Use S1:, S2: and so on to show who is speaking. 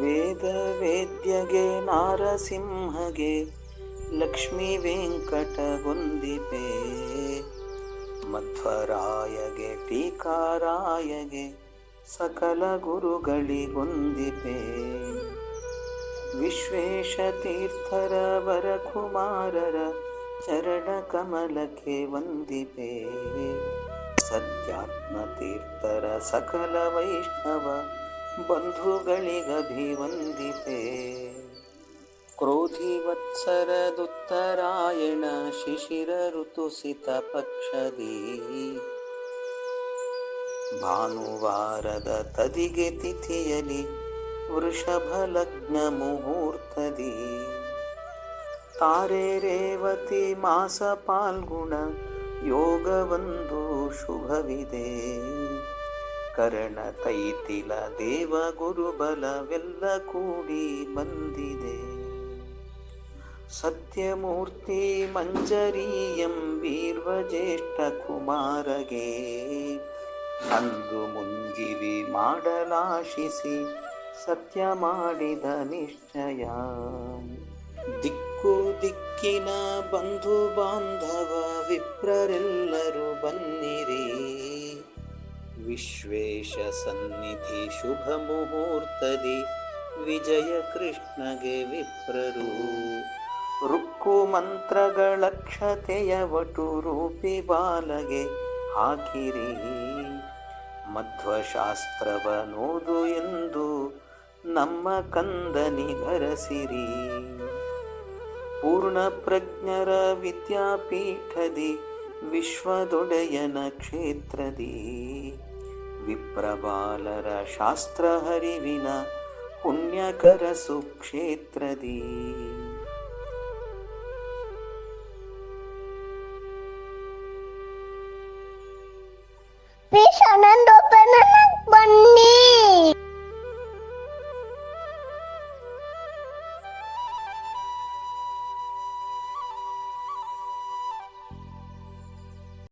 S1: ವೇದ ವೇದ್ಯಗೆ ನಾರಸಿಂಹಗೆ ಲಕ್ಷ್ಮೀ ವೆಂಕಟಗೊಂದಿಪೆ. ಮಧ್ವರಾಯಗೆ ಟೀಕಾರಾಯಗೆ ಸಕಲ ಗುರುಗಳಿಗೊಂದಿಪೆ. ವಿಶ್ವೇಶ ತೀರ್ಥರ ವರಕುಮಾರರ ಚರಣ ಕಮಲಕ್ಕೆ ವಂದಿಪೆ. ಸತ್ಯಾತ್ಮ ತೀರ್ಥರ ಸಕಲ ವೈಷ್ಣವ ಶಿಶಿರ ಋತುಸಿತ ಪಕ್ಷದಿ. ಭಾನುವಾರದ ತದಿಗೆ ತಿಥಿಯಲಿ ವೃಷಭ ಲಗ್ನ ಮುಹೂರ್ತದಿ ತಾರೆ ರೇವತಿ ಮಾಸ ಪಾಲ್ಗುಣ ಯೋಗವೊಂದು ಶುಭವಿದೆ. ಕರ್ಣ ತೈತಿಲ ದೇವ ಗುರುಬಲವೆಲ್ಲ ಕೂಡಿ ಬಂದಿದೆ. ಸತ್ಯಮೂರ್ತಿ ಮಂಜರಿಯಂಬೀರ್ವ ಜ್ಯೇಷ್ಠ ಕುಮಾರಗೆ ಅಂದು ಮುಂಜಿವಿ ಮಾಡಲಾಶಿಸಿ ಸತ್ಯ ಮಾಡಿದ ನಿಶ್ಚಯ. ದಿಕ್ಕು ದಿಕ್ಕಿನ ಬಂಧು ಬಾಂಧವ ವಿಪ್ರರೆಲ್ಲರೂ ಬನ್ನಿರಿ. ವಿಶ್ವೇಶ ಸನ್ನಿಧಿ ಶುಭ ಮುಹೂರ್ತದಿ ವಿಜಯ ಕೃಷ್ಣಗೆ ವಿಪ್ರರು. ರುಕ್ಕು ಮಂತ್ರಗಳಕ್ಷತೆಯ ವಟು ರೂಪಿ ಬಾಲಗೆ ಹಾಕಿರಿ. ಮಧ್ವಶಾಸ್ತ್ರವನೋದು ಎಂದು ನಮ್ಮ ಕಂದನಿಗರಸಿರಿ ಪೂರ್ಣ ಪ್ರಜ್ಞರ ವಿದ್ಯಾಪೀಠದಿ ವಿಶ್ವದೊಡೆಯನ ಕ್ಷೇತ್ರದಿ.
S2: विप्रबालरशास्त्रहरिविना पुण्यकरसुक्षेत्रदी।